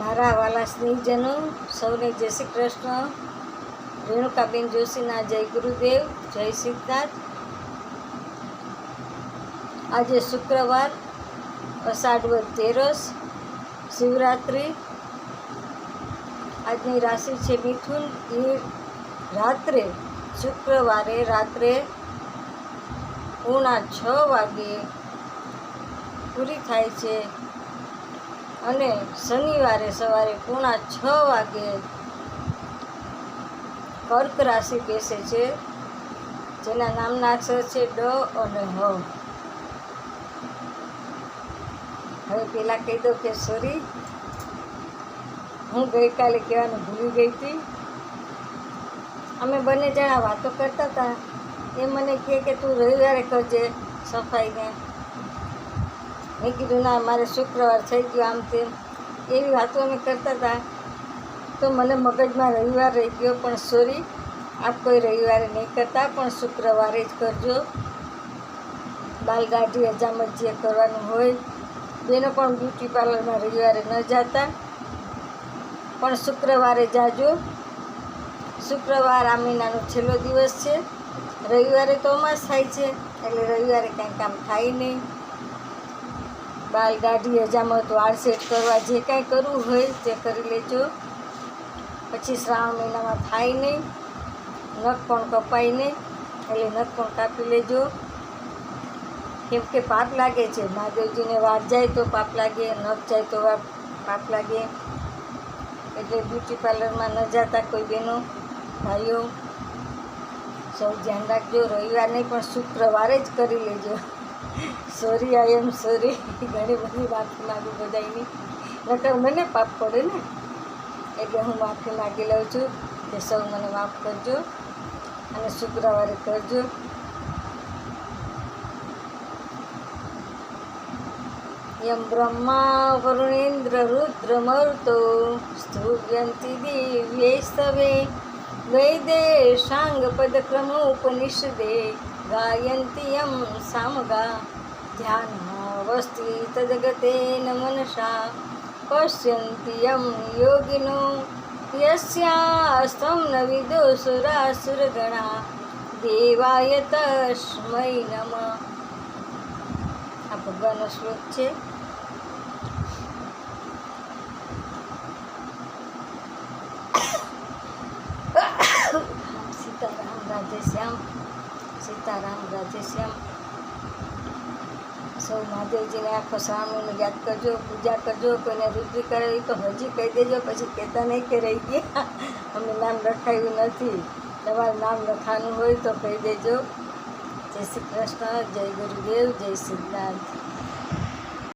મારા વાલા સ્નેહીજનો, સૌને જય શ્રી કૃષ્ણ. રેણુકાબેન જોશીના જય ગુરુદેવ, જય સિદ્ધાર્થ. આજે શુક્રવાર, અષાઢવદ તેરસ, શિવરાત્રિ. આજની રાશિ છે મિથુન. એ રાત્રે, શુક્રવારે રાત્રે પૂણા છ વાગે પૂરી થાય છે. અને શનિવારે સવારે પૂણા છ વાગે કર્ક રાશિ બેસે છે, જેના નામના અક્ષર છે ડ અને હ. હવે પેલા કહી દો કે સોરી હું ગઈકાલે કહેવાનું ભૂલી ગઈ હતી. અમે બંને જણા વાતો કરતા હતા. એ મને કહે કે તું રવિવારે કરજે સફાઈને. મેં કીધું, ના, મારે શુક્રવાર થઈ ગયો આમ તેમ. એવી વાતો અમે કરતા હતા. તો મને મગજમાં રવિવાર રહી ગયો, પણ સોરી, આપ કોઈ રવિવારે નહીં કરતા, પણ શુક્રવારે જ કરજો. બાલગાડી હજામત કરવાનું હોય. બેનો પણ બ્યુટી પાર્લરમાં રવિવારે ન જતા. પણ શુક્રવારે જાજો. શુક્રવાર આ મહિનાનો છેલ્લો દિવસ છે. રવિવારે તો અમાસ થાય છે, એટલે રવિવારે કાંઈ કામ થાય નહીં. બાલ ગાડી હજામત વાળ સેટ કરવા જે કાંઈ કરવું હોય તે કરી લેજો. પછી શ્રાવણ મહિનામાં થાય નહીં, નખ પણ કપાય નહીં, એટલે નખ પણ કાપી લેજો. કેમ કે પાપ લાગે છે. મહાદેવજીને વાર જાય તો પાપ લાગે, નખ જાય તો વાર પાપ લાગે. એટલે બ્યુટી પાર્લરમાં ન જતા કોઈ બહેનો, ભાઈઓ, સૌ ધ્યાન રાખજો. રવિવાર નહીં પણ શુક્રવારે જ કરી લેજો. સોરી આઈ એમ સોરી ઘણી બધી માફી માગું બધાની નકર મને પાપ પડે ને. એટલે હું માફી માગી લઉં છું કે સૌ મને માફ કરજો અને શુક્રવારે કરજો. યમ બ્રહ્મા વરુણેન્દ્ર રુદ્ર મરુતો સ્તુવ્યંતિ દિવ્યૈસ્તવે વૈદેશાંગ પદક્રમોપનિષદે ગાયંતિ યમ સામગા ધ્યાનવસ્તિ તદગતેન મનસા પશ્યન્તિ યમ યોગિનો યસ્યાસ્તમ ન વિદુસુરાસુરગણા દેવાય તસ્મૈ નમઃ આ ભગવાનનો શ્લોક છે સીતારામ રાધેશ્યામ સીતારામ રાધેશ્યામ સૌ મહાદેવજીને આખો શ્રાવણ યાદ કરજો, પૂજા કરજો, કોઈને રુદ્રી કરાવી તો હજી કહી દેજો, પછી કહેતા નહીં કે રહી ગયા. અમે નામ રખાયું નથી. તમારું નામ લખાનું હોય તો કહી દેજો. જય શ્રી કૃષ્ણ, જય ગુરુદેવ, જય સિદ્ધાર્થ